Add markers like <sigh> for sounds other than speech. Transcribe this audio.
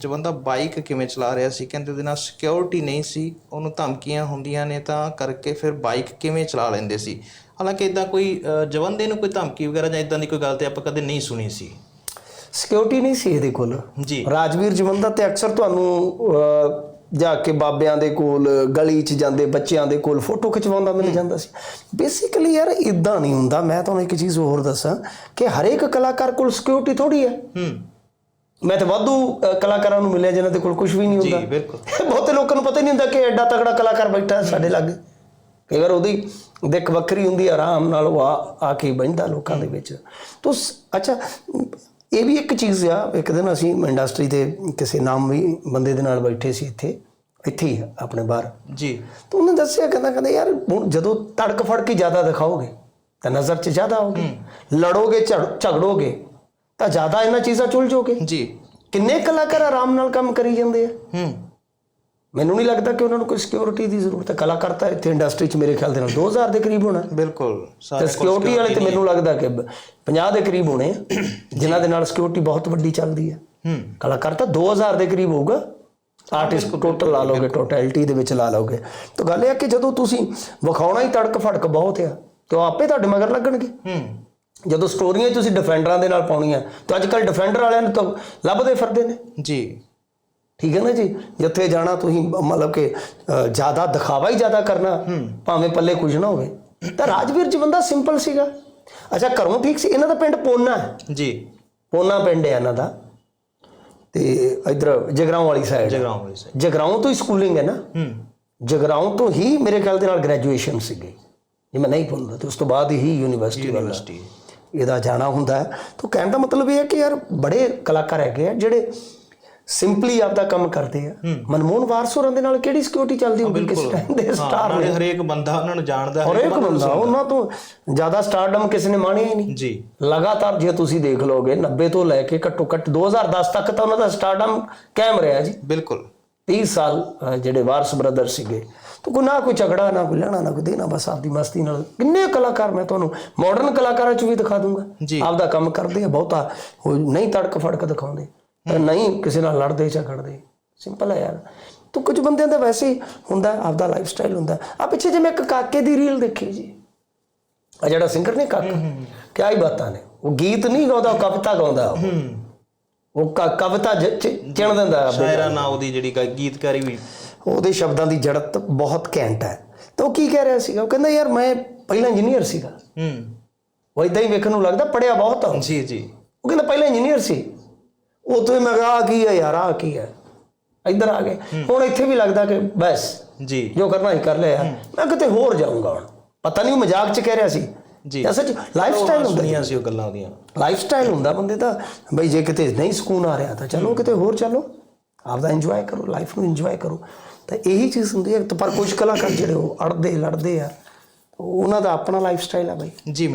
Jawanda bike ਕਿਵੇਂ ਚਲਾ ਰਿਹਾ ਸੀ ਕਹਿੰਦੇ ਉਹਦੇ ਨਾਲ ਸਿਕਿਉਰਿਟੀ ਨਹੀਂ ਸੀ ਉਹਨੂੰ ਧਮਕੀਆਂ ਹੁੰਦੀਆਂ ਨੇ ਤਾਂ ਕਰਕੇ ਫਿਰ ਬਾਈਕ ਕਿਵੇਂ ਚਲਾ ਲੈਂਦੇ ਸੀ? ਹਾਲਾਂਕਿ ਇਦਾਂ ਕੋਈ ਜਵੰਦੇ ਨੂੰ ਕੋਈ ਧਮਕੀ ਵਗੈਰਾ ਜਾਂ ਇਦਾਂ ਦੀ ਕੋਈ ਗੱਲ ਤੇ ਆਪਾਂ ਕਦੇ ਨਹੀਂ ਸੁਣੀ ਸੀ। ਸਿਕਿਉਰਿਟੀ ਨਹੀਂ ਸੀ ਇਹਦੇ ਕੋਲ। ਜੀ। ਰਾਜਵੀਰ ਜਵੰਦਾ ਤੇ ਅਕਸਰ ਤੁਹਾਨੂੰ ਜਾ ਕੇ ਬਾਬਿਆਂ ਦੇ ਕੋਲ ਗਲੀ 'ਚ ਜਾਂਦੇ ਬੱਚਿਆਂ ਦੇ ਕੋਲ ਫੋਟੋ ਖਿਚਵਾਉਂਦਾ ਮਿਲ ਜਾਂਦਾ ਸੀ। ਬੇਸਿਕਲੀ ਯਾਰ ਇਦਾਂ ਨਹੀਂ ਹੁੰਦਾ। ਮੈਂ ਤੁਹਾਨੂੰ ਇੱਕ ਚੀਜ਼ ਹੋਰ ਦੱਸਾਂ ਕਿ ਹਰੇਕ ਕਲਾਕਾਰ ਕੋਲ ਸਿਕਿਉਰਿਟੀ ਥੋੜੀ ਹੈ। ਹੂੰ। ਮੈਂ ਤਾਂ ਵਾਧੂ ਕਲਾਕਾਰਾਂ ਨੂੰ ਮਿਲਿਆ ਜਿਨ੍ਹਾਂ ਦੇ ਕੋਲ ਕੁਝ ਵੀ ਨਹੀਂ ਜੀ ਹੁੰਦਾ ਬਿਲਕੁਲ। <laughs> ਬਹੁਤੇ ਲੋਕਾਂ ਨੂੰ ਪਤਾ ਹੀ ਨਹੀਂ ਹੁੰਦਾ ਕਿ ਐਡਾ ਤਕੜਾ ਕਲਾਕਾਰ ਬੈਠਾ ਹੈ ਸਾਡੇ ਲਾਗੇ। ਕਈ ਵਾਰ ਉਹਦੀ ਦਿੱਖ ਵੱਖਰੀ ਹੁੰਦੀ ਹੈ, ਆਰਾਮ ਨਾਲ ਉਹ ਆ ਆ ਕੇ ਬੈਠਦਾ ਲੋਕਾਂ ਦੇ ਵਿੱਚ। ਤੋ ਸ- ਅੱਛਾ ਇਹ ਵੀ ਇੱਕ ਚੀਜ਼ ਆ ਇੱਕ ਦਿਨ ਅਸੀਂ ਇੰਡਸਟਰੀ ਦੇ ਕਿਸੇ ਨਾਮੀ ਬੰਦੇ ਦੇ ਨਾਲ ਬੈਠੇ ਸੀ ਇੱਥੇ ਇੱਥੇ ਹੀ ਆ, ਆਪਣੇ ਬਾਹਰ। ਜੀ। ਤਾਂ ਉਹਨੇ ਦੱਸਿਆ ਕਹਿੰਦਾ ਕਹਿੰਦਾ ਯਾਰ ਹੁਣ ਜਦੋਂ ਤੜਕ ਫੜ ਕੇ ਜ਼ਿਆਦਾ ਦਿਖਾਓਗੇ ਤਾਂ ਨਜ਼ਰ 'ਚ ਜ਼ਿਆਦਾ ਆਓਗੇ। ਲੜੋਗੇ ਝੜ- ਝਗੜੋਗੇ ਤਾਂ ਜ਼ਿਆਦਾ ਇਹਨਾਂ ਚੀਜ਼ਾਂ ਚੁਲ ਜਾਓਗੇ ਜੀ। ਕਿੰਨੇ ਕਲਾਕਾਰ ਆਰਾਮ ਨਾਲ ਕੰਮ ਕਰੀ ਜਾਂਦੇ ਆ? ਹੂੰ। ਮੈਨੂੰ ਨਹੀਂ ਲੱਗਦਾ ਕਿ ਉਹਨਾਂ ਨੂੰ ਕੋਈ ਸਿਕਿਉਰਿਟੀ ਦੀ ਜ਼ਰੂਰਤ ਹੈ। ਕਲਾਕਾਰ ਤਾਂ ਇੱਥੇ ਇੰਡਸਟਰੀ 'ਚ ਮੇਰੇ ਖਿਆਲ ਦੇ ਨਾਲ 2000 ਦੇ ਕਰੀਬ ਹੋਣਾ। ਬਿਲਕੁਲ ਸਾਰੇ ਸਿਕਿਉਰਿਟੀ ਵਾਲੇ ਤੇ ਮੈਨੂੰ ਲੱਗਦਾ ਕਿ 50 ਦੇ ਕਰੀਬ ਹੋਣੇ ਜਿਨ੍ਹਾਂ ਦੇ ਨਾਲ ਸਿਕਿਉਰਿਟੀ ਬਹੁਤ ਵੱਡੀ ਚੱਲਦੀ ਹੈ। ਹੂੰ। ਕਲਾਕਾਰ ਤਾਂ 2000 ਦੇ ਕਰੀਬ ਹੋਊਗਾ। ਆਰਟਿਸਟ ਟੋਟਲ ਲਾ ਲਓਗੇ ਟੋਟੈਲਿਟੀ ਦੇ ਵਿੱਚ ਲਾ ਲਓਗੇ। ਤਾਂ ਗੱਲ ਇਹ ਹੈ ਕਿ ਜਦੋਂ ਤੁਸੀਂ ਵਿਖਾਉਣਾ ਹੀ ਤੜਕ ਫੜਕ ਬਹੁਤ ਆ ਤੇ ਉਹ ਆਪੇ ਤੁਹਾਡੇ ਮਗਰ ਲੱਗਣਗੇ। ਹੂੰ। ਜਦੋਂ ਸਟੋਰੀਆਂ ਤੁਸੀਂ ਡਿਫੈਂਡਰਾਂ ਦੇ ਨਾਲ ਪਾਉਣੀਆਂ ਤਾਂ ਅੱਜ ਕੱਲ ਡਿਫੈਂਡਰ ਵਾਲਿਆਂ ਨੂੰ ਤਾਂ ਲੱਭਦੇ ਫਿਰਦੇ ਨੇ। ਜੀ। ਠੀਕ ਹੈ ਨਾ ਜੀ? ਜਿੱਥੇ ਜਾਣਾ ਤੁਸੀਂ ਮਤਲਬ ਕਿ ਜ਼ਿਆਦਾ ਦਿਖਾਵਾ ਹੀ ਜ਼ਿਆਦਾ ਕਰਨਾ ਭਾਵੇਂ ਪੱਲੇ ਕੁਝ ਨਾ ਹੋਵੇ। ਤਾਂ ਰਾਜਵੀਰ ਜੀ ਬੰਦਾ ਸਿੰਪਲ ਸੀਗਾ। ਅੱਛਾ ਘਰੋਂ ਠੀਕ ਸੀ। ਇਹਨਾਂ ਦਾ ਪਿੰਡ ਪੋਨਾ ਹੈ। ਜੀ। ਪੋਨਾ ਪਿੰਡ ਹੈ ਇਹਨਾਂ ਦਾ। ਤੇ ਇਧਰ ਜਗਰਾਉਂ ਵਾਲੀ ਸਾਈਡ ਜਗਰਾਉਂ ਵਾਲੀ ਸਾਈਡ ਜਗਰਾਉਂ ਤੋਂ ਹੀ ਸਕੂਲਿੰਗ ਹੈ ਨਾ। ਹੂੰ। ਜਗਰਾਉਂ ਤੋਂ ਹੀ ਮੇਰੇ ਖਿਆਲ ਦੇ ਨਾਲ ਗ੍ਰੈਜੂਏਸ਼ਨ ਸੀਗੀ। ਜੇ ਮੈਂ ਨਹੀਂ ਭੁੱਲਦਾ ਤੇ ਉਸ ਤੋਂ ਬਾਅਦ ਹੀ ਯੂਨੀਵਰਸਿਟੀ ਵਾਲਾ ਇਹਦਾ ਜਾਣਾ ਹੁੰਦਾ ਹੈ। ਤਾਂ ਕਹਿਣ ਦਾ ਮਤਲਬ ਇਹ ਹੈ ਕਿ ਯਾਰ ਬੜੇ ਕਲਾਕਾਰ ਹੈਗੇ ਆ ਜਿਹੜੇ ਸਿੰਪਲੀ ਆਪਦਾ ਕੰਮ ਕਰਦੇ ਆ। ਮਨਮੋਹਨ ਵਾਰਸ ਹੋਰਾਂ ਦੇ ਨਾਲ ਕਿਹੜੀ ਸਿਕਿਉਰਿਟੀ ਚੱਲਦੀ ਹੋਊਗੀ ਕਿਸ ਟਾਈਮ ਦੇ ਸਟਾਰ ਨਾਲੇ ਹਰੇਕ ਬੰਦਾ ਉਹਨਾਂ ਨੂੰ ਜਾਣਦਾ ਹੈ ਹਰੇਕ ਬੰਦਾ ਉਹਨਾਂ ਤੋਂ ਜ਼ਿਆਦਾ ਸਟਾਰਡਮ ਕਿਸੇ ਨੇ ਮਾਣਿਆ ਹੀ ਨਹੀਂ। ਜੀ। ਲਗਾਤਾਰ ਜੇ ਤੁਸੀਂ ਦੇਖ ਲਓਗੇ 90 ਤੋਂ ਲੈ ਕੇ ਘੱਟੋ ਘੱਟ 2010 ਤੱਕ ਤਾਂ ਉਹਨਾਂ ਦਾ ਸਟਾਰਡਮ ਕਾਇਮ ਰਿਹਾ ਜੀ। ਬਿਲਕੁਲ। 30 ਸਾਲ ਜਿਹੜੇ ਵਾਰਸ ਬ੍ਰਦਰ ਸੀਗੇ। ਤਾਂ ਕੋਈ ਨਾ ਕੋਈ ਝਗੜਾ ਨਾ ਕੋਈ ਲੈਣਾ ਨਾ ਕੋਈ ਦੇਣਾ ਬਸ ਆਪਦੀ ਮਸਤੀ ਨਾਲ। ਕਿੰਨੇ ਕਲਾਕਾਰ ਮੈਂ ਤੁਹਾਨੂੰ ਮਾਡਰਨ ਕਲਾਕਾਰਾਂ ਚ ਵੀ ਦਿਖਾ ਦੂੰਗਾ। ਆਪਦਾ ਕੰਮ ਕਰਦੇ ਆ ਬਹੁਤਾ। ਉਹ ਨਹੀਂ ਤੜਕ ਫੜਕ ਦਿਖਾਉਂਦੇ। ਤਾਂ ਨਹੀਂ ਕਿਸੇ ਨਾਲ ਲੜਦੇ ਝਗੜਦੇ ਸਿੰਪਲ ਹੈ ਯਾਰ। ਤੂੰ ਕੁਝ ਬੰਦਿਆਂ ਦਾ ਵੈਸੇ ਹੀ ਹੁੰਦਾ ਆਪਦਾ ਲਾਈਫ ਸਟਾਈਲ ਹੁੰਦਾ। ਆ ਪਿੱਛੇ ਜੇ ਮੈਂ ਇੱਕ ਕਾਕੇ ਦੀ ਰੀਲ ਦੇਖੀ ਜੀ। ਆ ਜਿਹੜਾ ਸਿੰਗਰ ਨੇ ਕਾਕਾ। ਕਿਆ ਹੀ ਬਾਤਾਂ ਨੇ। ਉਹ ਗੀਤ ਨਹੀਂ ਗਾਉਂਦਾ ਕਵਿਤਾ ਗਾਉਂਦਾ ਉਹ। ਉਹ ਕ- ਕਵਿਤਾ ਜ- ਚ- ਚਿਣ ਦਿੰਦਾ ਆਪਦੇ ਸ਼ਾਇਰਾ ਨਾ ਉਹਦੀ ਜਿਹੜੀ ਗਾ- ਗੀਤਕਾਰੀ ਵੀ। ਉਹਦੇ ਸ਼ਬਦਾਂ ਦੀ ਜੜਤ ਬਹੁਤ ਘੈਂਟ ਹੈ। ਤਾਂ ਉਹ ਕੀ ਕਹਿ ਰਿਹਾ ਸੀਗਾ? ਉਹ ਕਹਿੰਦਾ ਯਾਰ ਮੈਂ ਪਹਿਲਾਂ ਇੰਜੀਨੀਅਰ ਸੀਗਾ। ਹੂੰ। ਉਹ ਇਦਾਂ ਹੀ ਵੇਖਣ ਨੂੰ ਲੱਗਦਾ ਪੜਿਆ ਬਹੁਤ ਆ ਜੀ ਜੀ। ਉਹ ਕਹਿੰਦਾ ਪਹਿਲਾਂ ਇੰਜੀਨੀਅਰ ਸੀ। ਉਹ ਤੋਂ ਮੈਂ ਕਿਹਾ ਆਹ ਕੀ ਹੈ ਯਾਰ ਆ ਕੀ ਹੈ? ਇੱਧਰ ਆ ਗਏ। ਹੁਣ ਇੱਥੇ ਵੀ ਲੱਗਦਾ ਕਿ ਬਸ ਜੀ। ਜੋ ਕਰਨਾ ਹੀ ਕਰ ਲਿਆ। ਯਾਰ ਮੈਂ ਕਿਤੇ ਹੋਰ ਜਾਊਂਗਾ ਹੁਣ। ਪਤਾ ਨਹੀਂ ਉਹ ਮਜ਼ਾਕ 'ਚ ਕਹਿ ਰਿਹਾ ਸੀ। ਜੀ। ਜਾਂ ਸੱਚ ਲਾਈਫ ਸਟਾਈਲ ਹੁੰਦਾ ਸੁਣੀਆਂ ਸੀ ਉਹ ਗੱਲਾਂ ਉਹਦੀਆਂ। ਲਾਈਫ ਸਟਾਈਲ ਹੁੰਦਾ ਬੰਦੇ ਦਾ ਬਈ ਜੇ ਕਿਤੇ ਨਹੀਂ ਸਕੂਨ ਆ ਰਿਹਾ ਤਾਂ ਚਲੋ ਕਿਤੇ ਹੋਰ ਚਲੋ। ਆਪਦਾ ਇੰਜੋਏ ਕਰੋ ਲਾਈਫ ਨੂੰ ਇੰਜੋਏ ਕਰੋ। ਤਾਂ ਇਹੀ ਚੀਜ਼ ਹੁੰਦੀ ਹੈ। ਪਰ ਕੁਝ ਕਲਾਕਾਰ ਜਿਹੜੇ ਉਹ ਅੜਦੇ ਲੜਦੇ ਆ ਉਹਨਾਂ ਦਾ ਆਪਣਾ ਲਾਈਫ ਸਟਾਈਲ ਆ ਬਈ। ਜੀ।